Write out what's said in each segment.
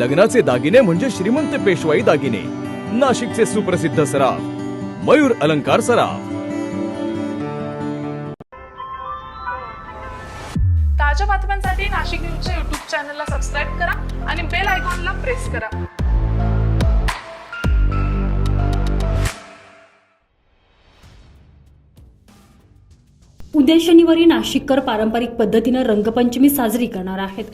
लग्नाचे दागिने म्हणजे श्रीमंत पेशवाई दागिने. नाशिकचे सुप्रसिद्ध सराफ मयूर अलंकार सराफ. ताज्या बातम्यांसाठी नाशिक न्यूजच्या युट्यूब चॅनलला सबस्क्राईब करा आणि बेल आयकॉनला प्रेस करा. उद्या शनिवारी नाशिककर पारंपरिक पद्धतीनं रंगपंचमी साजरी करणार आहेत.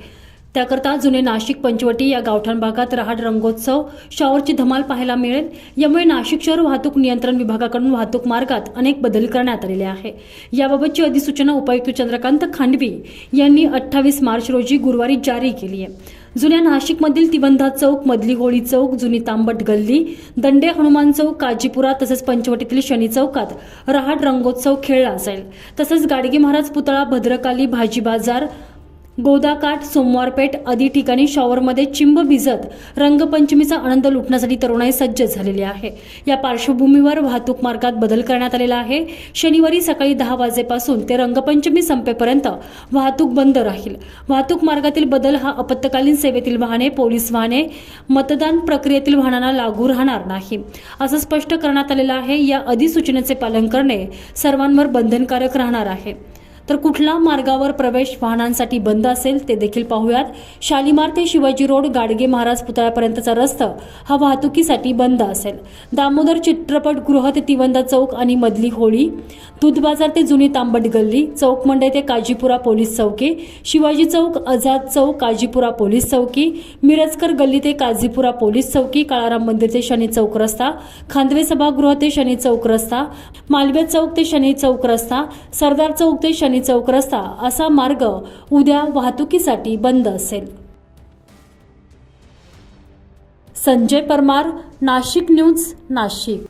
त्याकरता जुने नाशिक पंचवटी या गावठाण भागात रहाड रंगोत्सव शॉवरची धमाल पाहायला मिळेल. यामुळे नाशिक शहर वाहतूक नियंत्रण विभागाकडून वाहतूक मार्गात अनेक बदल करण्यात आलेले आहे. याबाबतची अधिसूचना उपायुक्त चंद्रकांत खांडवी यांनी अठ्ठावीस मार्च रोजी गुरुवारी जारी केली आहे. जुन्या नाशिकमधील तिवंधा चौक मधली होळी चौक जुनी तांबट गल्ली दंडे हनुमान चौक काजीपुरा तसेच पंचवटीतील शनी चौकात रहाड रंगोत्सव खेळला जाईल. तसंच गाडगे महाराज पुतळा भद्रकाली भाजी बाजार गोदाकाठ सोमवारपेठ आदी ठिकाणी शॉवरमध्ये चिंब भिजत रंगपंचमीचा आनंद लुटण्यासाठी तरुणाई सज्ज झालेली आहे. या पार्श्वभूमीवर वाहतूक मार्गात बदल करण्यात आलेला आहे. शनिवारी सकाळी दहा वाजेपासून ते रंगपंचमी संपेपर्यंत वाहतूक बंद राहील. वाहतूक मार्गातील बदल हा आपत्कालीन सेवेतील वाहने पोलीस वाहने मतदान प्रक्रियेतील वाहनांना लागू राहणार नाही. असं स्पष्ट करण्यात आलेलं आहे. या अधिसूचनेचे पालन करणे सर्वांवर बंधनकारक राहणार आहे. तर कुठला मार्गावर प्रवेश वाहनांसाठी बंद असेल ते देखील पाहूयात. शालिमार ते शिवाजी रोड गाडगे महाराज पुतळ्यापर्यंतचा रस्ता हा वाहतुकीसाठी बंद असेल. दामोदर चित्रपटगृह ते तिवंदा चौक आणि मधली होळी. दूध बाजार ते जुनी तांबट गल्ली चौक मंडई ते काजीपुरा पोलीस चौकी शिवाजी चौक आझाद चौक काजीपुरा पोलीस चौकी मिरजकर गल्ली ते काजीपुरा पोलीस चौकी काळाराम मंदिर ते शनी चौक रस्ता खांदवे सभागृह ते शनी चौक रस्ता मालवे चौक ते शनी चौक रस्ता सरदार चौक ते शनी चौक रस्ता असा मार्ग उद्या वाहतुकीसाठी बंद असेल. संजय परमार नाशिक न्यूज नाशिक.